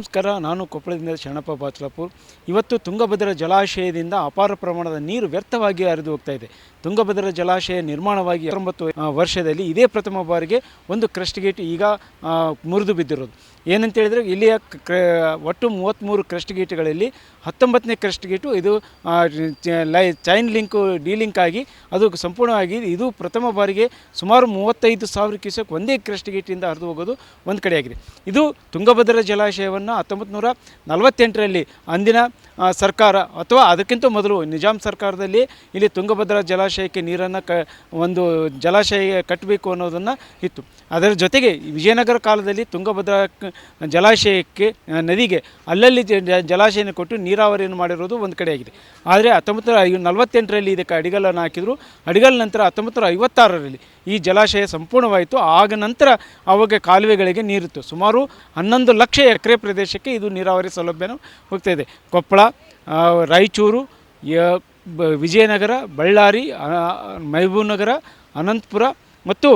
ನಮಸ್ಕಾರ, ನಾನು ಕೊಪ್ಪಳದಿಂದ ಶರಣಪ್ಪ ಬಾಚಲಾಪುರ್. ಇವತ್ತು ತುಂಗಭದ್ರಾ ಜಲಾಶಯದಿಂದ ಅಪಾರ ಪ್ರಮಾಣದ ನೀರು ವ್ಯರ್ಥವಾಗಿ ಹರಿದು ಹೋಗ್ತಾ ಇದೆ. ತುಂಗಭದ್ರಾ ಜಲಾಶಯ ನಿರ್ಮಾಣವಾಗಿ ಹತ್ತೊಂಬತ್ತು ವರ್ಷದಲ್ಲಿ ಇದೇ ಪ್ರಥಮ ಬಾರಿಗೆ ಒಂದು ಕ್ರಸ್ಟ್ ಗೇಟ್ ಈಗ ಮುರಿದು ಬಿದ್ದಿರೋದು. ಏನಂತ ಹೇಳಿದ್ರೆ ಇಲ್ಲಿಯ ಕ್ರ ಒಟ್ಟು ಮೂವತ್ತ್ಮೂರು ಕ್ರಸ್ಟ್ ಗೇಟ್ಗಳಲ್ಲಿ ಹತ್ತೊಂಬತ್ತನೇ ಕ್ರೆಸ್ಟ್ ಗೇಟು ಇದು ಲೈ, ಚೈನ್ ಲಿಂಕು ಡಿಲಿಂಕ್ ಆಗಿ ಅದು ಸಂಪೂರ್ಣವಾಗಿ ಇದು ಪ್ರಥಮ ಬಾರಿಗೆ ಸುಮಾರು ಮೂವತ್ತೈದು ಸಾವಿರ ಕ್ಯೂಸೆಕ್ ಒಂದೇ ಕ್ರೆಸ್ಟ್ ಗೇಟಿಂದ ಹರಿದು ಹೋಗೋದು ಒಂದು ಕಡೆಯಾಗಿದೆ. ಇದು ತುಂಗಭದ್ರಾ ಜಲಾಶಯವನ್ನು ಹತ್ತೊಂಬತ್ತು ನೂರ ನಲವತ್ತೆಂಟರಲ್ಲಿ ಅಂದಿನ ಸರ್ಕಾರ ಅಥವಾ ಅದಕ್ಕಿಂತ ಮೊದಲು ನಿಜಾಮ್ ಸರ್ಕಾರದಲ್ಲಿ ಇಲ್ಲಿ ತುಂಗಭದ್ರಾ ಜಲಾಶಯಕ್ಕೆ ನೀರನ್ನು ಕ ಒಂದು ಜಲಾಶಯ ಕಟ್ಟಬೇಕು ಅನ್ನೋದನ್ನು ಇತ್ತು. ಅದರ ಜೊತೆಗೆ ವಿಜಯನಗರ ಕಾಲದಲ್ಲಿ ತುಂಗಭದ್ರಾ ಜಲಾಶಯಕ್ಕೆ ನದಿಗೆ, ಅಲ್ಲಲ್ಲಿ ಜಲಾಶಯನ ಕೊಟ್ಟು ನೀರಾವರಿಯನ್ನು ಮಾಡಿರೋದು ಒಂದು ಕಡೆಯಾಗಿದೆ. ಆದರೆ ಹತ್ತೊಂಬತ್ತು ನೂರ ನಲವತ್ತೆಂಟರಲ್ಲಿ ಇದಕ್ಕೆ ಅಡಿಗಲ್ಲನ್ನು ಹಾಕಿದರು. ಅಡಿಗಲ್ ನಂತರ ಹತ್ತೊಂಬತ್ತು ನೂರ ಐವತ್ತಾರರಲ್ಲಿ ಈ ಜಲಾಶಯ ಸಂಪೂರ್ಣವಾಯಿತು. ಆಗ ನಂತರ ಅವಾಗ ಕಾಲುವೆಗಳಿಗೆ ನೀರಿತ್ತು. ಸುಮಾರು ಹನ್ನೊಂದು ಲಕ್ಷ ಎಕರೆ ಪ್ರದೇಶಕ್ಕೆ ಇದು ನೀರಾವರಿ ಸೌಲಭ್ಯನ ಹೋಗ್ತಾ ಇದೆ. ಕೊಪ್ಪಳ ರಾಯಚೂರು ವಿಜಯನಗರ, ಬಳ್ಳಾರಿ ಮಹಬೂಬ್ನಗರ ಅನಂತಪುರ ಮತ್ತು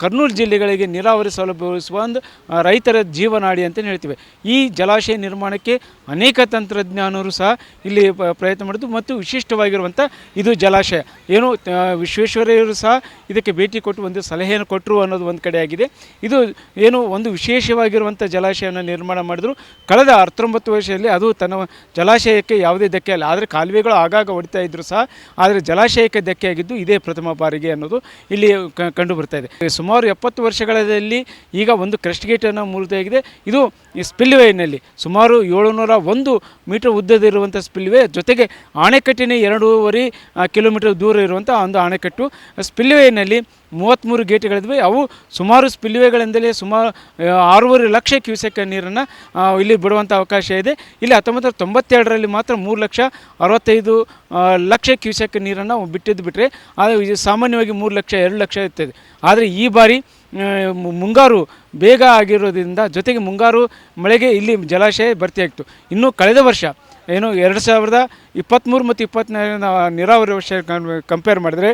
ಕರ್ನೂಲು ಜಿಲ್ಲೆಗಳಿಗೆ ನೀರಾವರಿ ಸೌಲಭ್ಯ ಒದಗಿಸುವ ಒಂದು ರೈತರ ಜೀವನಾಡಿ ಅಂತಲೇ ಹೇಳ್ತೀವಿ. ಈ ಜಲಾಶಯ ನಿರ್ಮಾಣಕ್ಕೆ ಅನೇಕ ತಂತ್ರಜ್ಞಾನರು ಸಹ ಇಲ್ಲಿ ಪ್ರಯತ್ನ ಮಾಡಿದ್ದು ಮತ್ತು ವಿಶಿಷ್ಟವಾಗಿರುವಂಥ ಇದು ಜಲಾಶಯ. ಏನು ವಿಶ್ವೇಶ್ವರಯ್ಯರು ಸಹ ಇದಕ್ಕೆ ಭೇಟಿ ಕೊಟ್ಟು ಒಂದು ಸಲಹೆಯನ್ನು ಕೊಟ್ಟರು ಅನ್ನೋದು ಒಂದು ಕಡೆಯಾಗಿದೆ ಇದು ಏನು ಒಂದು ವಿಶೇಷವಾಗಿರುವಂಥ ಜಲಾಶಯವನ್ನು ನಿರ್ಮಾಣ ಮಾಡಿದ್ರು. ಕಳೆದ ಹತ್ತೊಂಬತ್ತು ವರ್ಷದಲ್ಲಿ ಅದು ತನ್ನ ಜಲಾಶಯಕ್ಕೆ ಯಾವುದೇ ಧಕ್ಕೆ ಅಲ್ಲ. ಆದರೆ ಕಾಲುವೆಗಳು ಆಗಾಗ ಹೊಡಿತಾ ಇದ್ದರೂ ಸಹ. ಆದರೆ ಜಲಾಶಯಕ್ಕೆ ಧಕ್ಕೆ ಆಗಿದ್ದು ಇದೇ ಪ್ರಥಮ ಬಾರಿಗೆ ಅನ್ನೋದು ಇಲ್ಲಿ ಕಂಡುಬರ್ತಾ ಕಂಡು ಬರ್ತಾ ಇದೆ. ಸುಮಾರು ಎಪ್ಪತ್ತು ವರ್ಷಗಳಲ್ಲಿ ಈಗ ಒಂದು ಕ್ರಸ್ಟ್ ಗೇಟನ್ನು ಮುರಿದಾಗಿದೆ ಇದು ಸ್ಪಿಲ್ವೇನಲ್ಲಿ ಸುಮಾರು ಏಳುನೂರ ಒಂದು ಮೀಟರ್ ಉದ್ದದಿರುವಂಥ ಸ್ಪಿಲ್ವೇ. ಜೊತೆಗೆ ಅಣೆಕಟ್ಟಿನ ಎರಡೂವರೆ ಕಿಲೋಮೀಟರ್ ದೂರ ಇರುವಂಥ ಒಂದು ಅಣೆಕಟ್ಟು ಸ್ಪಿಲ್ವೇನಲ್ಲಿ ಮೂವತ್ತ್ಮೂರು ಗೇಟ್ಗಳಿದ್ವಿ ಅವು ಸುಮಾರು ಸ್ಪಿಲ್ವೇಗಳಿಂದಲೇ ಸುಮಾರು ಆರೂವರೆ ಲಕ್ಷ ಕ್ಯೂಸೆಕ್ ನೀರನ್ನು ಇಲ್ಲಿ ಬಿಡುವಂಥ ಅವಕಾಶ ಇದೆ. ಇಲ್ಲಿ ಹತ್ತೊಂಬತ್ತು ತೊಂಬತ್ತೆರಡರಲ್ಲಿ ಮಾತ್ರ ಮೂರು ಲಕ್ಷ ಅರವತ್ತೈದು ಲಕ್ಷ ಕ್ಯೂಸೆಕ್ ನೀರನ್ನು ಬಿಟ್ಟಿದ್ದು ಬಿಟ್ಟರೆ ಆದರೆ ಸಾಮಾನ್ಯವಾಗಿ ಮೂರು ಲಕ್ಷ, ಎರಡು ಲಕ್ಷ ಇರ್ತದೆ. ಆದರೆ ಈ ಬಾರಿ ಮುಂಗಾರು ಬೇಗ ಆಗಿರೋದ್ರಿಂದ ಜೊತೆಗೆ ಮುಂಗಾರು ಮಳೆಗೆ ಇಲ್ಲಿ ಜಲಾಶಯ ಭರ್ತಿಯಾಗಿತ್ತು ಇನ್ನು ಕಳೆದ ವರ್ಷ, ಏನು, ಎರಡು ಸಾವಿರದ ಇಪ್ಪತ್ತ್ಮೂರು ಮತ್ತು ಇಪ್ಪತ್ತ್ನಾಲ್ಕು ನೀರಾವರಿ ವರ್ಷ ಕಂಪೇರ್ ಮಾಡಿದರೆ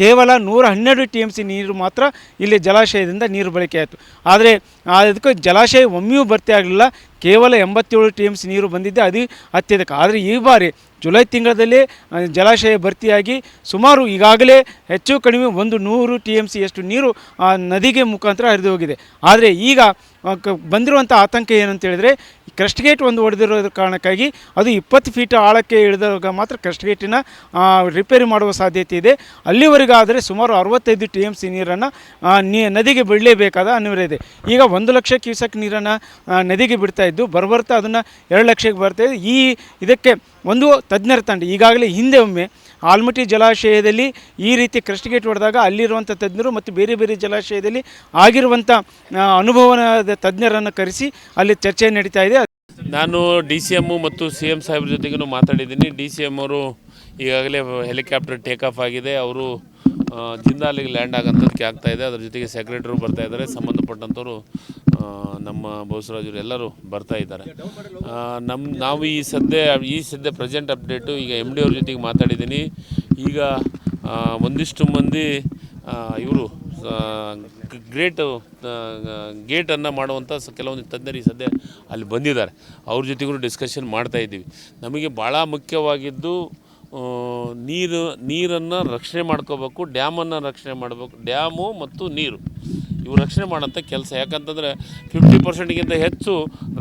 ಕೇವಲ ನೂರ ಹನ್ನೆರಡು ಟಿ ಎಂ ಸಿ ನೀರು ಮಾತ್ರ ಇಲ್ಲಿ ಜಲಾಶಯದಿಂದ ನೀರು ಬಳಕೆ ಆಯಿತು. ಆದರೆ ಅದಕ್ಕೆ ಜಲಾಶಯ ಒಮ್ಮೆಯೂ ಭರ್ತಿ ಆಗಲಿಲ್ಲ. ಕೇವಲ ಎಂಬತ್ತೇಳು ಟಿ ಎಂ ಸಿ ನೀರು ಬಂದಿದ್ದೆ ಅದು ಅತ್ಯಧಿಕ. ಆದರೆ ಈ ಬಾರಿ ಜುಲೈ ತಿಂಗಳಲ್ಲಿ ಜಲಾಶಯ ಭರ್ತಿಯಾಗಿ ಸುಮಾರು ಈಗಾಗಲೇ ಹೆಚ್ಚು ಕಡಿಮೆ ಒಂದು ನೂರು ಟಿ ಎಂ ಸಿಯಷ್ಟು ನೀರು, ಆ, ನದಿಗೆ ಮುಖಾಂತರ ಹರಿದು ಹೋಗಿದೆ. ಆದರೆ ಈಗ ಬಂದಿರುವಂಥ ಆತಂಕ ಏನಂತ ಹೇಳಿದರೆ ಕ್ರಸ್ಟ್ ಗೇಟ್ ಒಂದು ಹೊಡೆದಿರೋ ಕಾರಣಕ್ಕಾಗಿ ಅದು ಇಪ್ಪತ್ತು ಫೀಟ್ ಆಳಕ್ಕೆ ಇಳಿದಾಗ ಮಾತ್ರ ಕ್ರಸ್ಟ್ ಗೇಟಿನ ರಿಪೇರಿ ಮಾಡುವ ಸಾಧ್ಯತೆ ಇದೆ. ಅಲ್ಲಿವರೆಗಾದರೆ ಸುಮಾರು ಅರವತ್ತೈದು ಟಿ ಎಂ ಸಿ ನೀರನ್ನು ನೀ, ನದಿಗೆ ಬಿಡಲೇಬೇಕಾದ ಅನಿವಾರ್ಯ ಇದೆ. ಈಗ ಒಂದು ಲಕ್ಷ ಕ್ಯೂಸೆಕ್ ನೀರನ್ನು ನದಿಗೆ ಬಿಡ್ತಾ ಇದ್ದು ಬರ್ಬರ್ತಾ ಅದನ್ನು ಎರಡು ಲಕ್ಷಕ್ಕೆ ಬರ್ತಾ ಇದೆ. ಈ ಇದಕ್ಕೆ ಒಂದು ತಜ್ಞರ ತಂಡ, ಈಗಾಗಲೇ ಹಿಂದೆ ಒಮ್ಮೆ ಆಲ್ಮಟ್ಟಿ ಜಲಾಶಯದಲ್ಲಿ ಈ ರೀತಿ ಕ್ರಸ್ಟಿಗೇಟ್ ಹೊಡೆದಾಗ ಅಲ್ಲಿರುವಂಥ ತಜ್ಞರು ಮತ್ತು ಬೇರೆ ಬೇರೆ ಜಲಾಶಯದಲ್ಲಿ ಆಗಿರುವಂಥ ಅನುಭವದ ತಜ್ಞರನ್ನು ಕರೆಸಿ ಅಲ್ಲಿ ಚರ್ಚೆ ನಡೀತಾ ಇದೆ. ನಾನು ಡಿ ಸಿ ಎಮ್ಮು ಮತ್ತು ಸಿ ಎಂ ಸಾಹೇಬ್ರ ಜೊತೆಗೂ ಮಾತಾಡಿದ್ದೀನಿ. ಡಿ ಸಿ ಎಂ ಅವರು ಈಗಾಗಲೇ ಹೆಲಿಕಾಪ್ಟರ್ ಟೇಕ್ ಆಫ್ ಆಗಿದೆ. ಅವರು ಜಿಂದಾಲಿಗೆ ಲ್ಯಾಂಡ್ ಆಗೋಂಥದ್ದಕ್ಕೆ ಆಗ್ತಾಯಿದೆ ಅದ್ರ ಜೊತೆಗೆ ಸೆಕ್ರೆಟರಿ ಬರ್ತಾ ಇದ್ದಾರೆ. ಸಂಬಂಧಪಟ್ಟಂಥವ್ರು ನಮ್ಮ ಬೋಸರಾಜರು ಎಲ್ಲರೂ ಬರ್ತಾ ಇದ್ದಾರೆ. ನಮ್ಮ ನಾವು ಈ ಸದ್ಯ ಈ ಸದ್ಯ ಪ್ರೆಸೆಂಟ್ ಅಪ್ಡೇಟು ಈಗ ಎಂ ಡಿ ಅವ್ರ ಜೊತೆಗೆ ಮಾತಾಡಿದ್ದೀನಿ. ಈಗ ಒಂದಿಷ್ಟು ಮಂದಿ ಇವರು ಗ್ರೇಟ್ ಗೇಟನ್ನು ಮಾಡುವಂಥ ಕೆಲವೊಂದು ತಜ್ಞರು ಈ ಸದ್ಯ ಅಲ್ಲಿ ಬಂದಿದ್ದಾರೆ. ಅವ್ರ ಜೊತೆಗೂ ಡಿಸ್ಕಷನ್ ಮಾಡ್ತಾ ಇದ್ದೀವಿ. ನಮಗೆ ಭಾಳ ಮುಖ್ಯವಾಗಿದ್ದು ನೀರು, ನೀರನ್ನು ರಕ್ಷಣೆ ಮಾಡ್ಕೋಬೇಕು ಡ್ಯಾಮನ್ನು ರಕ್ಷಣೆ ಮಾಡಬೇಕು ಡ್ಯಾಮು ಮತ್ತು ನೀರು. ಇವು ರಕ್ಷಣೆ ಮಾಡೋಂಥ ಕೆಲಸ. ಯಾಕಂತಂದರೆ ಫಿಫ್ಟಿ ಪರ್ಸೆಂಟ್ಗಿಂತ ಹೆಚ್ಚು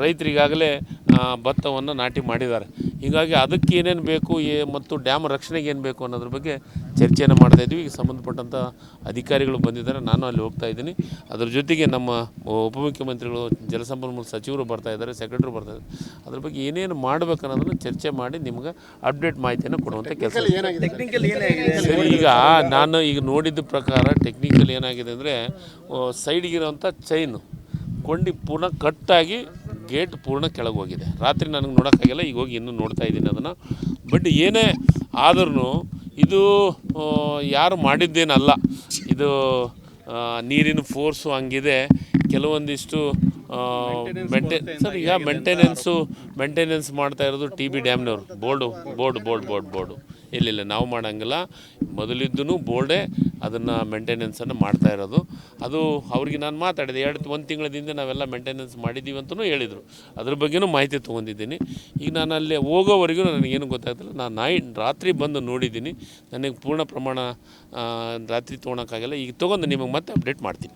ರೈತರಿಗಾಗಲೇ ಭತ್ತವನ್ನು ನಾಟಿ ಮಾಡಿದ್ದಾರೆ. ಹೀಗಾಗಿ ಅದಕ್ಕೆ ಏನೇನು ಬೇಕು ಏ ಮತ್ತು ಡ್ಯಾಮ್ ರಕ್ಷಣೆಗೆ ಏನು ಬೇಕು ಅನ್ನೋದ್ರ ಬಗ್ಗೆ ಚರ್ಚೆಯನ್ನು ಮಾಡ್ತಾ ಇದ್ವಿ ಈಗ ಸಂಬಂಧಪಟ್ಟಂಥ ಅಧಿಕಾರಿಗಳು ಬಂದಿದ್ದಾರೆ. ನಾನು ಅಲ್ಲಿ ಹೋಗ್ತಾ ಇದ್ದೀನಿ. ಅದ್ರ ಜೊತೆಗೆ ನಮ್ಮ ಉಪಮುಖ್ಯಮಂತ್ರಿಗಳು ಜಲಸಂಪನ್ಮೂಲ ಸಚಿವರು ಬರ್ತಾ ಇದ್ದಾರೆ ಸೆಕ್ರೆಟರಿ ಬರ್ತಾ ಇದ್ದಾರೆ. ಅದ್ರ ಬಗ್ಗೆ ಏನೇನು ಮಾಡಬೇಕು ಅನ್ನೋದನ್ನು ಚರ್ಚೆ ಮಾಡಿ ನಿಮ್ಗೆ ಅಪ್ಡೇಟ್ ಮಾಹಿತಿಯನ್ನು ಕೊಡುವಂಥ ಕೆಲಸ. ಸರಿ ಈಗ ನಾನು ಈಗ ನೋಡಿದ ಪ್ರಕಾರ ಟೆಕ್ನಿಕಲ್ ಏನಾಗಿದೆ ಅಂದರೆ ಸೈಡ್ಗಿರೋಂಥ ಚೈನು ಕೊಂಡಿ ಪುನಃ ಕಟ್ಟಾಗಿ ಗೇಟ್ ಪೂರ್ಣ ಕೆಳಗೆ ಹೋಗಿದೆ. ರಾತ್ರಿ ನನಗೆ ನೋಡೋಕ್ಕಾಗಿಲ್ಲ ಈಗ ಹೋಗಿ ಇನ್ನೂ ನೋಡ್ತಾ ಇದ್ದೀನಿ ಅದನ್ನು. ಬಟ್ ಏನೇ ಆದ್ರೂ ಇದು ಯಾರು ಮಾಡಿದ್ದೇನಲ್ಲ. ಇದು ನೀರಿನ ಫೋರ್ಸು ಹಂಗಿದೆ. ಕೆಲವೊಂದಿಷ್ಟು ಮೆಂಟೆ ಸರ್ ಈಗ ಮೇಂಟೆನೆನ್ಸು ಮೆಂಟೆನೆನ್ಸ್ ಮಾಡ್ತಾ ಇರೋದು T B ಡ್ಯಾಮ್ನವರು board board board board board. ಇಲ್ಲಿಲ್ಲ ನಾವು ಮಾಡೋಂಗಿಲ್ಲ. ಮೊದಲಿದ್ದೂ ಬೋರ್ಡೇ ಅದನ್ನು ಮೇಂಟೆನೆನ್ಸನ್ನು ಮಾಡ್ತಾ ಇರೋದು. ಅದು ಅವ್ರಿಗೆ ನಾನು ಮಾತಾಡಿದೆ ಎರಡು ಒಂದು ತಿಂಗಳ ಹಿಂದೆ ನಾವೆಲ್ಲ ಮೇಂಟೆನೆನ್ಸ್ ಮಾಡಿದ್ದೀವಿ ಅಂತಲೂ ಹೇಳಿದರು. ಅದ್ರ ಬಗ್ಗೆನೂ ಮಾಹಿತಿ ತೊಗೊಂಡಿದ್ದೀನಿ. ಈಗ ನಾನು ಅಲ್ಲಿ ಹೋಗೋವರೆಗೂ ನನಗೇನು ಗೊತ್ತಾಗ್ತಿಲ್ಲ. ನಾನು ನಾಯಿ ರಾತ್ರಿ ಬಂದು ನೋಡಿದ್ದೀನಿ. ನನಗೆ ಪೂರ್ಣ ಪ್ರಮಾಣ ರಾತ್ರಿ ತೊಗೊಳಕ್ಕಾಗಲ್ಲ. ಈಗ ತೊಗೊಂಡು ನಿಮಗೆ ಮತ್ತೆ ಅಪ್ಡೇಟ್ ಮಾಡ್ತೀನಿ.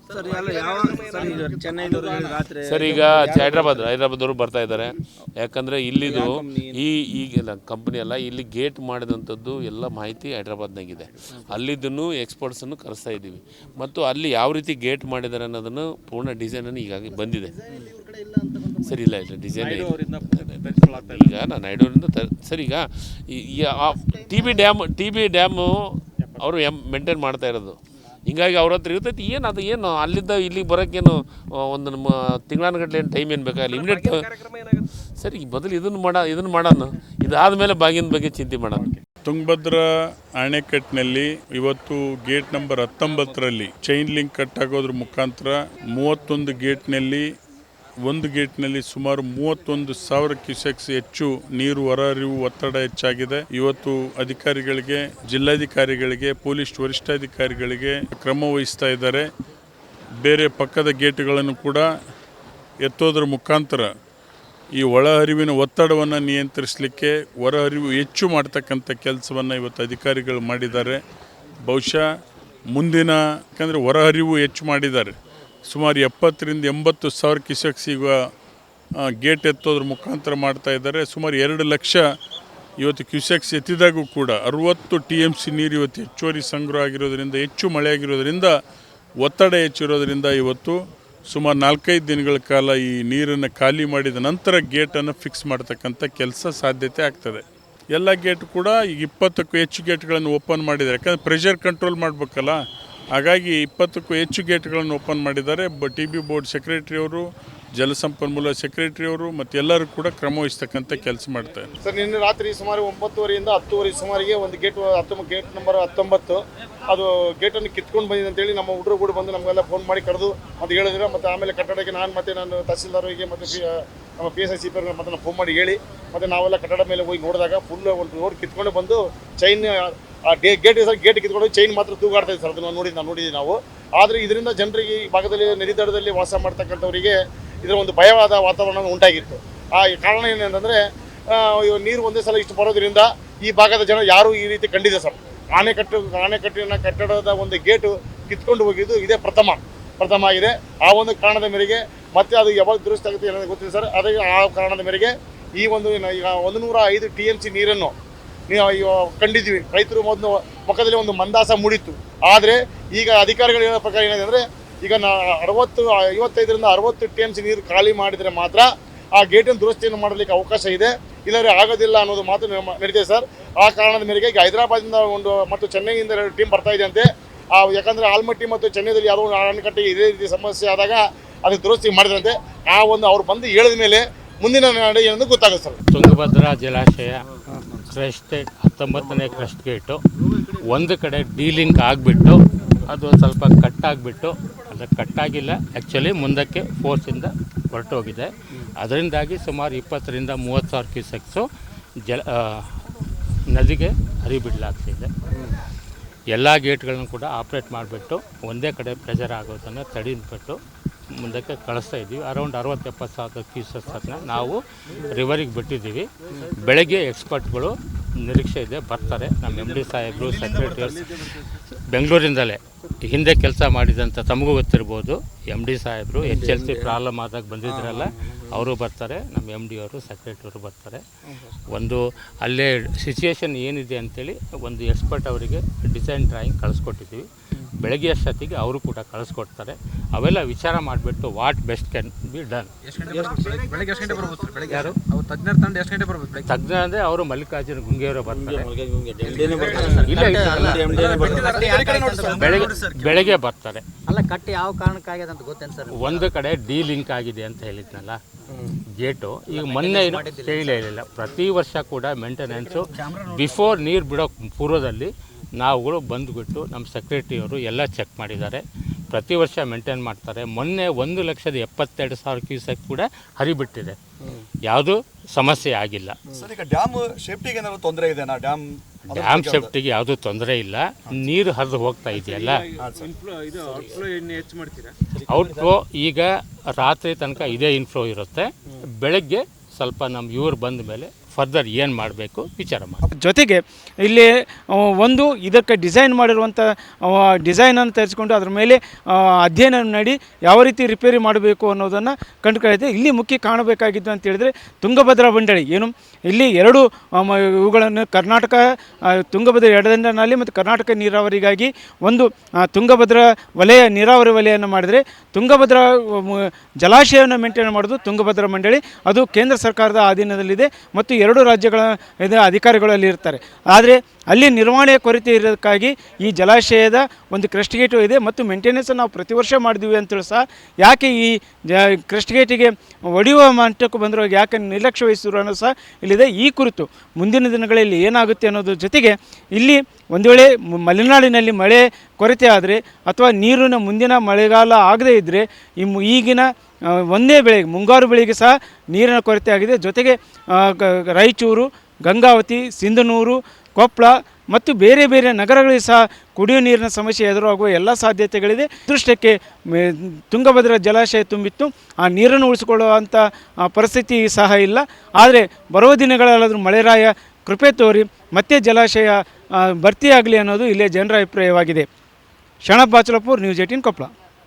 ಸರ್ ಈಗ ಹೈದ್ರಾಬಾದ್ ಹೈದ್ರಾಬಾದವರು ಬರ್ತಾ ಇದ್ದಾರೆ. ಯಾಕಂದರೆ ಇಲ್ಲಿದು ಈ ಈಗೆಲ್ಲ ಕಂಪ್ನಿ ಅಲ್ಲ ಇಲ್ಲಿ ಗೇಟ್ ಮಾಡಿದಂಥದ್ದು ಎಲ್ಲ ಮಾಹಿತಿ ಹೈದ್ರಾಬಾದ್ನಾಗಿದೆ. ಅಲ್ಲಿದ್ದನ್ನು ಎಕ್ಸ್ಪರ್ಟ್ಸನ್ನು ಕರೆಸ್ತಾ ಇದ್ದೀವಿ. ಮತ್ತು ಅಲ್ಲಿ ಯಾವ ರೀತಿ ಗೇಟ್ ಮಾಡಿದ್ದಾರೆ ಅನ್ನೋದನ್ನು ಪೂರ್ಣ ಡಿಸೈನನ್ನು ಈಗಾಗಿ ಬಂದಿದೆ. ಸರಿ ಇಲ್ಲ ಇಲ್ಲ ಡಿಸೈನ್ ಈಗ ನಾನು ನಾಯ್ಡೂರಿಂದ ತ ಸರ್ ಈಗ T B dam T B dam ಅವರು ಎಂ ಮೇಂಟೈನ್ ಮಾಡ್ತಾ ಇರೋದು. ಹಿಂಗಾಗಿ ಅವ್ರ ಹತ್ರ ಇರ್ತೈತಿ. ಏನು ಅದು ಏನು ಅಲ್ಲಿಂದ ಇಲ್ಲಿಗೆ ಬರೋಕ್ಕೇನು ಒಂದು ನಮ್ಮ ತಿಂಗಳಾನುಗಟ್ಲೆ ಏನು ಟೈಮ್ ಏನು ಬೇಕಾಗಿಲ್ಲ ಇಮಿಡಿಯೇಟ್ ಸರಿ ಈಗ ಮೊದಲು ಇದನ್ನು ಮಾಡ ಇದನ್ನು ಮಾಡೋಣ. ಇದಾದ ಮೇಲೆ ಬಾಗಿನ ಬಗ್ಗೆ ಚಿಂತೆ ಮಾಡೋಣ. ತುಂಗಭದ್ರಾ ಅಣೆಕಟ್ಟಿನಲ್ಲಿ ಇವತ್ತು ಗೇಟ್ ನಂಬರ್ ಹತ್ತೊಂಬತ್ತರಲ್ಲಿ ಚೈನ್ ಲಿಂಕ್ ಕಟ್ ಆಗೋದ್ರ ಮುಖಾಂತರ ಮೂವತ್ತೊಂದು ಗೇಟ್ನಲ್ಲಿ, ಒಂದು ಗೇಟ್ನಲ್ಲಿ ಸುಮಾರು ಮೂವತ್ತೊಂದು ಸಾವಿರ ಕ್ಯೂಸೆಕ್ಸ್ ಹೆಚ್ಚು ನೀರು ಹೊರಹರಿವು ಒತ್ತಡ ಹೆಚ್ಚಾಗಿದೆ. ಇವತ್ತು ಅಧಿಕಾರಿಗಳಿಗೆ, ಜಿಲ್ಲಾಧಿಕಾರಿಗಳಿಗೆ, ಪೊಲೀಸ್ ವರಿಷ್ಠಾಧಿಕಾರಿಗಳಿಗೆ ಕ್ರಮ ವಹಿಸ್ತಾ ಇದ್ದಾರೆ. ಬೇರೆ ಪಕ್ಕದ ಗೇಟ್ಗಳನ್ನು ಕೂಡ ಎತ್ತೋದ್ರ ಮುಖಾಂತರ ಈ ಒಳಹರಿವಿನ ಒತ್ತಡವನ್ನು ನಿಯಂತ್ರಿಸಲಿಕ್ಕೆ ಹೊರಹರಿವು ಹೆಚ್ಚು ಮಾಡ್ತಕ್ಕಂಥ ಕೆಲಸವನ್ನು ಇವತ್ತು ಅಧಿಕಾರಿಗಳು ಮಾಡಿದ್ದಾರೆ. ಬಹುಶಃ ಮುಂದಿನ, ಯಾಕಂದರೆ ಹೊರಹರಿವು ಹೆಚ್ಚು ಮಾಡಿದ್ದಾರೆ. ಸುಮಾರು ಎಪ್ಪತ್ತರಿಂದ ಎಂಬತ್ತು ಸಾವಿರ ಕಿಸಕ್ ಸಿಗುವ ಗೇಟ್ ಎತ್ತೋದ್ರ ಮುಖಾಂತರ ಮಾಡ್ತಾ ಇದ್ದಾರೆ. ಸುಮಾರು ಎರಡು ಲಕ್ಷ ಇವತ್ತು ಕ್ಯೂಸೆಕ್ಸ್ ಎತ್ತಿದಾಗೂ ಕೂಡ ಅರುವತ್ತು ಟಿ ಎಂ ಸಿ ನೀರು ಇವತ್ತು ಹೆಚ್ಚುವರಿ ಸಂಗ್ರಹ ಆಗಿರೋದ್ರಿಂದ, ಹೆಚ್ಚು ಮಳೆ ಆಗಿರೋದರಿಂದ ಒತ್ತಡ ಹೆಚ್ಚಿರೋದರಿಂದ ಇವತ್ತು ಸುಮಾರು ನಾಲ್ಕೈದು ದಿನಗಳ ಕಾಲ ಈ ನೀರನ್ನು ಖಾಲಿ ಮಾಡಿದ ನಂತರ ಗೇಟನ್ನು ಫಿಕ್ಸ್ ಮಾಡ್ತಕ್ಕಂಥ ಕೆಲಸ ಸಾಧ್ಯತೆ ಆಗ್ತದೆ. ಎಲ್ಲ ಗೇಟ್ ಕೂಡ ಈಗ ಇಪ್ಪತ್ತಕ್ಕೂ ಹೆಚ್ಚು ಗೇಟ್ಗಳನ್ನು ಓಪನ್ ಮಾಡಿದ್ದಾರೆ. ಯಾಕಂದರೆ ಪ್ರೆಷರ್ ಕಂಟ್ರೋಲ್ ಮಾಡಬೇಕಲ್ಲ ಹಾಗಾಗಿ ಇಪ್ಪತ್ತಕ್ಕೂ ಹೆಚ್ಚು ಗೇಟ್ಗಳನ್ನು ಓಪನ್ ಮಾಡಿದ್ದಾರೆ. ಬ ಟಿ ಬಿ ಬೋರ್ಡ್ ಸೆಕ್ರೆಟರಿ ಅವರು ಜಲಸಂಪನ್ಮೂಲ ಸೆಕ್ರೆಟರಿಯವರು ಮತ್ತು ಎಲ್ಲರೂ ಕೂಡ ಕ್ರಮ ವಹಿಸ್ತಕ್ಕಂಥ ಕೆಲಸ ಮಾಡ್ತಾರೆ ಸರ್, ನಿನ್ನೆ ರಾತ್ರಿ ಸುಮಾರು ಒಂಬತ್ತುವರೆಯಿಂದ ಹತ್ತುವರೆ ಸುಮಾರಿಗೆ ಒಂದು ಗೇಟ್, ಹತ್ತೊಂಬತ್ತು ಗೇಟ್ ನಂಬರ್ ಹತ್ತೊಂಬತ್ತು, ಅದು ಗೇಟನ್ನು ಕಿತ್ಕೊಂಡು ಬಂದಿದೆ ಅಂತೇಳಿ ನಮ್ಮ ಹುಡುಗರು ಕೂಡ ಬಂದು ನಮಗೆಲ್ಲ ಫೋನ್ ಮಾಡಿ ಕರೆದು ಅದು ಹೇಳಿದ್ರೆ. ಮತ್ತು ಆಮೇಲೆ ಕಟ್ಟಡಕ್ಕೆ ನಾನು ಮತ್ತೆ ನಾನು ತಹಸೀಲ್ದಾರರಿಗೆ ಮತ್ತು ನಮ್ಮ P S I C P ಮತ್ತೆ ಫೋನ್ ಮಾಡಿ ಹೇಳಿ, ಮತ್ತು ನಾವೆಲ್ಲ ಕಟ್ಟಡ ಮೇಲೆ ಹೋಗಿ ನೋಡಿದಾಗ ಫುಲ್ ಒಂದು ರೋಡ್ ಕಿತ್ಕೊಂಡು ಬಂದು ಚೈನ್ ಆ ಡೇ ಗೇಟ್ ಸರ್ ಗೇಟ್ ಕಿತ್ಕೊಂಡು ಚೈನ್ ಮಾತ್ರ ತೂಗಾಡ್ತಾ ಇದೆ ಸರ್. ಅದನ್ನು ನೋಡಿ ನಾವು ನೋಡಿದ್ದೀವಿ ನಾವು. ಆದರೆ ಇದರಿಂದ ಜನರಿಗೆ ಈ ಭಾಗದಲ್ಲಿ ನದಿದಡದಲ್ಲಿ ವಾಸ ಮಾಡ್ತಕ್ಕಂಥವರಿಗೆ ಇದರ ಒಂದು ಭಯವಾದ ವಾತಾವರಣ ಉಂಟಾಗಿತ್ತು. ಆ ಕಾರಣ ಏನಂತಂದರೆ ನೀರು ಒಂದೇ ಸಲ ಇಷ್ಟು ಬರೋದ್ರಿಂದ ಈ ಭಾಗದ ಜನ ಯಾರೂ ಈ ರೀತಿ ಕಂಡಿದೆ ಸರ್. ಆಣೆಕಟ್ಟು ಆಣೆಕಟ್ಟಿನ ಕಟ್ಟಡದ ಒಂದು ಗೇಟು ಕಿತ್ಕೊಂಡು ಹೋಗಿದ್ದು ಇದೇ ಪ್ರಥಮ. ಪ್ರಥಮ ಆಗಿದೆ. ಆ ಒಂದು ಕಾರಣದ ಮೇರೆಗೆ ಮತ್ತೆ ಅದು ಯಾವಾಗ ದುರಸ್ತಿ ಆಗುತ್ತೆ ಗೊತ್ತಿದೆ ಸರ್. ಅದೇ ಆ ಕಾರಣದ ಮೇರೆಗೆ ಈ ಒಂದು ಈಗ ಒಂದು ನೂರ ಐದು ಟಿ ಎಂ ಸಿ ನೀರನ್ನು ಕಂಡಿದ್ವಿ ರೈತರು ಮೊದಲು ಮುಖದಲ್ಲಿ ಒಂದು ಮಂದಾಸ ಮೂಡಿತ್ತು. ಆದರೆ ಈಗ ಅಧಿಕಾರಿಗಳು ಹೇಳೋ ಪ್ರಕಾರ ಏನಿದೆ ಅಂದರೆ ಈಗ ನಾ ಅರವತ್ತು ಐವತ್ತೈದರಿಂದ ಅರವತ್ತು ಟಿ ಎಂ ಸಿ ನೀರು ಖಾಲಿ ಮಾಡಿದರೆ ಮಾತ್ರ ಆ ಗೇಟಿನ ದುರಸ್ತಿಯನ್ನು ಮಾಡಲಿಕ್ಕೆ ಅವಕಾಶ ಇದೆ. ಇಲ್ಲದ್ರೆ ಆಗೋದಿಲ್ಲ ಅನ್ನೋದು ಮಾತು ನಡೀತಿದೆ ಸರ್. ಆ ಕಾರಣದ ಮೇರೆಗೆ ಈಗ ಹೈದರಾಬಾದಿಂದ ಒಂದು ಮತ್ತು ಚೆನ್ನೈಯಿಂದ ಎರಡು ಟೀಮ್ ಬರ್ತಾ ಇದೆ ಅಂತೆ. ಆ ಯಾಕಂದರೆ ಆಲ್ಮಟ್ಟಿ ಮತ್ತು ಚೆನ್ನೈದಲ್ಲಿ ಯಾವುದೋ ಒಂದು ಅಣೆಕಟ್ಟಿಗೆ ಇದೇ ರೀತಿ ಸಮಸ್ಯೆ ಆದಾಗ ಅದಕ್ಕೆ ದುರಸ್ತಿ ಮಾಡಿದ್ರಂತೆ ಆ ಒಂದು ಅವ್ರು ಬಂದು ಹೇಳಿದ ಮೇಲೆ ಮುಂದಿನ ನಡೆ ಏನಂದು ಗೊತ್ತಾಗುತ್ತೆ ಸರ್. ತುಂಗಭದ್ರಾ ಜಲಾಶಯ. ಕ್ರಸ್ಟ್ ಹತ್ತೊಂಬತ್ತನೇ ಕ್ರಸ್ಟ್ ಗೇಟು ಒಂದು ಕಡೆ ಡೀಲಿಂಕ್ ಆಗಿಬಿಟ್ಟು, ಅದು ಸ್ವಲ್ಪ ಕಟ್ಟಾಗಿಬಿಟ್ಟು, ಅದು ಕಟ್ಟಾಗಿಲ್ಲ. ಆ್ಯಕ್ಚುಲಿ ಮುಂದಕ್ಕೆ ಫೋರ್ಸಿಂದ ಹೊರಟೋಗಿದೆ. ಅದರಿಂದಾಗಿ ಸುಮಾರು ಇಪ್ಪತ್ತರಿಂದ ಮೂವತ್ತು ಸಾವಿರ ಕ್ಯೂಸೆಕ್ಸು ಜಲ ನದಿಗೆ ಹರಿಬಿಡಲಾಗ್ತಿದೆ. ಎಲ್ಲ ಗೇಟ್ಗಳನ್ನು ಕೂಡ ಆಪ್ರೇಟ್ ಮಾಡಿಬಿಟ್ಟು, ಒಂದೇ ಕಡೆ ಪ್ರೆಷರ್ ಆಗೋದನ್ನು ತಡೆದ್ಬಿಟ್ಟು ಮುಂದಕ್ಕೆ ಕಳಿಸ್ತಾ ಇದ್ದೀವಿ. ಅರೌಂಡ್ ಅರವತ್ತು ಎಪ್ಪತ್ತು ಸಾವಿರ ಕ್ಯೂಸಸ್ಸನ್ನು ನಾವು ರಿವರಿಗೆ ಬಿಟ್ಟಿದ್ದೀವಿ. ಬೆಳಗ್ಗೆ ಎಕ್ಸ್ಪರ್ಟ್ಗಳು ನಿರೀಕ್ಷೆ ಇದೆ, ಬರ್ತಾರೆ. ನಮ್ಮ ಎಂ ಡಿ ಸಾಹೇಬರು ಸೆಕ್ರೆಟರಿಯರ್ಸ್ ಬೆಂಗಳೂರಿಂದಲೇ ಹಿಂದೆ ಕೆಲಸ ಮಾಡಿದಂಥ ತಮಗೂ ಗೊತ್ತಿರ್ಬೋದು. ಎಂ ಡಿ ಸಾಹೇಬರು ಎಚ್ ಎಲ್ ಸಿ ಪ್ರಾಬ್ಲಮ್ ಆದಾಗ ಬಂದಿದ್ರಲ್ಲ ಅವರು ಬರ್ತಾರೆ ನಮ್ಮ ಎಂ ಡಿ ಅವರು ಸೆಕ್ರೆಟರಿ ಅವರು ಬರ್ತಾರೆ ಒಂದು ಅಲ್ಲೇ ಸಿಚುಯೇಷನ್ ಏನಿದೆ ಅಂತೇಳಿ ಒಂದು ಎಕ್ಸ್ಪರ್ಟ್ ಅವರಿಗೆ ಡಿಸೈನ್ ಡ್ರಾಯಿಂಗ್ ಕಳಿಸ್ಕೊಟ್ಟಿದ್ದೀವಿ ಬೆಳಗ್ಗೆ ಅಷ್ಟೊತ್ತಿಗೆ ಅವರು ಕೂಡ ಕಳಿಸ್ಕೊಡ್ತಾರೆ ಅವೆಲ್ಲ ವಿಚಾರ ಮಾಡಿಬಿಟ್ಟು what best can be done ಯಾರು? ತಜ್ಞ ಅಂದರೆ ಅವರು ಮಲ್ಲಿಕಾರ್ಜುನ ಗುಂಗೆಯವರು ಬರ್ತಾರೆ ಇಲ್ಲ ಬೆಳಗ್ಗೆ ಬೆಳಗ್ಗೆ ಬರ್ತಾರೆ ಅಲ್ಲ ಕಟ್ಟಿ ಯಾವ ಕಾರಣಕ್ಕಾಗ್ಯದ ಅಂತ ಗೊತ್ತೇನು ಸರ್? ಒಂದು ಕಡೆ ಡಿ ಲಿಂಕ್ ಆಗಿದೆ ಅಂತ ಹೇಳಿದ್ನಲ್ಲ ಗೇಟು. ಈಗ ಮೊನ್ನೆ ಏನು ಕೇಳಲೇ ಇಲ್ಲ ಪ್ರತಿ ವರ್ಷ ಕೂಡ ಮೇಂಟೆನೆನ್ಸು ಬಿಫೋರ್ ನೀರು ಬಿಡೋ ಪೂರ್ವದಲ್ಲಿ ನಾವುಗಳು ಬಂದುಬಿಟ್ಟು ನಮ್ಮ ಸೆಕ್ರೆಟ್ರಿಯವರು ಎಲ್ಲ ಚೆಕ್ ಮಾಡಿದ್ದಾರೆ. ಪ್ರತಿ ವರ್ಷ ಮೇಂಟೈನ್ ಮಾಡ್ತಾರೆ. ಮೊನ್ನೆ ಒಂದು ಲಕ್ಷದ ಎಪ್ಪತ್ತೆರಡು ಸಾವಿರ ಕ್ಯೂಸೆಕ್ ಕೂಡ ಹರಿಬಿಟ್ಟಿದೆ. ಯಾವುದು ಸಮಸ್ಯೆ ಆಗಿಲ್ಲ. ಸರ್ ಈಗ ಡ್ಯಾಮ್ ಸೇಫ್ಟಿಗೆ ಏನಾದ್ರು ತೊಂದರೆ ಇದೆನಾ ಡ್ಯಾಮ್ ಡ್ಯಾಮ್ ಸೇಫ್ಟಿಗೆ ಯಾವುದೂ ತೊಂದರೆ ಇಲ್ಲ. ನೀರು ಹರಿದು ಹೋಗ್ತಾ ಇದೆಯಲ್ಲ? ಇದು ಔಟ್ಫ್ಲೋ ಎಣ್ಣೆ ಹೆಚ್ಚು ಮಾಡ್ತೀರಾ? ಔಟ್ಫ್ಲೋ ಈಗ ರಾತ್ರಿ ತನಕ ಇದೇ ಇನ್ಫ್ಲೋ ಇರುತ್ತೆ. ಬೆಳಗ್ಗೆ ಸ್ವಲ್ಪ ನಮ್ಮ ಇವ್ರು ಬಂದ ಮೇಲೆ ಫರ್ದರ್ ಏನು ಮಾಡಬೇಕು ವಿಚಾರ ಮಾಡಿ. ಜೊತೆಗೆ ಇಲ್ಲಿ ಒಂದು ಇದಕ್ಕೆ ಡಿಸೈನ್ ಮಾಡಿರುವಂಥ ಡಿಸೈನನ್ನು ತರಿಸ್ಕೊಂಡು ಅದರ ಮೇಲೆ ಅಧ್ಯಯನ ನಡಿ, ಯಾವ ರೀತಿ ರಿಪೇರಿ ಮಾಡಬೇಕು ಅನ್ನೋದನ್ನು ಕಂಡುಕೊಳ್ಳುತ್ತೆ. ಇಲ್ಲಿ ಮುಖ್ಯ ಕಾಣಬೇಕಾಗಿದ್ದು ಅಂತ ಹೇಳಿದರೆ ತುಂಗಭದ್ರಾ ಬಂಡಳಿ. ಏನು? ಇಲ್ಲಿ ಎರಡು ಇವುಗಳನ್ನು ಕರ್ನಾಟಕ ತುಂಗಭದ್ರಾ ಎಡದಂಡನಲ್ಲಿ ಮತ್ತು ಕರ್ನಾಟಕ ನೀರಾವರಿಗಾಗಿ ಒಂದು ತುಂಗಭದ್ರಾ ವಲಯ, ನೀರಾವರಿ ವಲಯವನ್ನು ಮಾಡಿದರೆ ತುಂಗಭದ್ರಾ ಜಲಾಶಯವನ್ನು ಮೇಂಟೈನ್ ಮಾಡೋದು ತುಂಗಭದ್ರಾ ಮಂಡಳಿ. ಅದು ಕೇಂದ್ರ ಸರ್ಕಾರದ ಅಧೀನದಲ್ಲಿದೆ ಮತ್ತು ಎರಡು ರಾಜ್ಯಗಳ ಅಧಿಕಾರಿಗಳಲ್ಲಿ ಇರ್ತಾರೆ ಆದರೆ ಅಲ್ಲಿ ನಿರ್ವಹಣೆಯ ಕೊರತೆ ಇರೋದಕ್ಕಾಗಿ ಈ ಜಲಾಶಯದ ಒಂದು ಕ್ರೆಸ್ಟ್ಗೇಟು ಇದೆ ಮತ್ತು ಮೇಂಟೆನೆನ್ಸ್ ನಾವು ಪ್ರತಿ ವರ್ಷ ಮಾಡಿದ್ವಿ ಅಂತೇಳಿ ಸಹ ಯಾಕೆ ಈ ಜ ಕ್ರೆಸ್ಟ್ಗೇಟಿಗೆ ಒಡೆಯುವ ಮಟ್ಟಕ್ಕೆ ಬಂದಿರೋ ಯಾಕೆ ನಿರ್ಲಕ್ಷ್ಯ ವಹಿಸಿದ್ರು ಅನ್ನೋದು ಸಹ ಇಲ್ಲಿದೆ. ಈ ಕುರಿತು ಮುಂದಿನ ದಿನಗಳಲ್ಲಿ ಏನಾಗುತ್ತೆ ಅನ್ನೋದ್ರ ಜೊತೆಗೆ ಇಲ್ಲಿ ಒಂದು ವೇಳೆ ಮಲೆನಾಡಿನಲ್ಲಿ ಮಳೆ ಕೊರತೆ ಆದರೆ ಅಥವಾ ನೀರಿನ ಮುಂದಿನ ಮಳೆಗಾಲ ಆಗದೇ ಇದ್ದರೆ ಈ ಈಗಿನ ಒಂದೇ ಬೆಳೆಗೆ, ಮುಂಗಾರು ಬೆಳೆಗೆ ಸಹ ನೀರಿನ ಕೊರತೆ ಆಗಿದೆ. ಜೊತೆಗೆ ರಾಯಚೂರು, ಗಂಗಾವತಿ, ಸಿಂಧನೂರು ಕೊಪ್ಪಳ ಮತ್ತು ಬೇರೆ ಬೇರೆ ನಗರಗಳಿಗೆ ಸಹ ಕುಡಿಯುವ ನೀರಿನ ಸಮಸ್ಯೆ ಎದುರಾಗುವ ಎಲ್ಲ ಸಾಧ್ಯತೆಗಳಿದೆ. ಅದೃಷ್ಟಕ್ಕೆ ತುಂಗಭದ್ರಾ ಜಲಾಶಯ ತುಂಬಿತ್ತು. ಆ ನೀರನ್ನು ಉಳಿಸಿಕೊಳ್ಳುವಂಥ ಪರಿಸ್ಥಿತಿ ಸಹ ಇಲ್ಲ. ಆದರೆ ಬರುವ ದಿನಗಳಲ್ಲಾದರೂ ಮಳೆರಾಯ ಕೃಪೆ ತೋರಿ, ಮತ್ತೆ ಜಲಾಶಯ ಭರ್ತಿಯಾಗಲಿ ಅನ್ನೋದು ಇಲ್ಲೇ ಜನರ ಅಭಿಪ್ರಾಯವಾಗಿದೆ. Sharanappa Bachalapur, news eighteen Koppal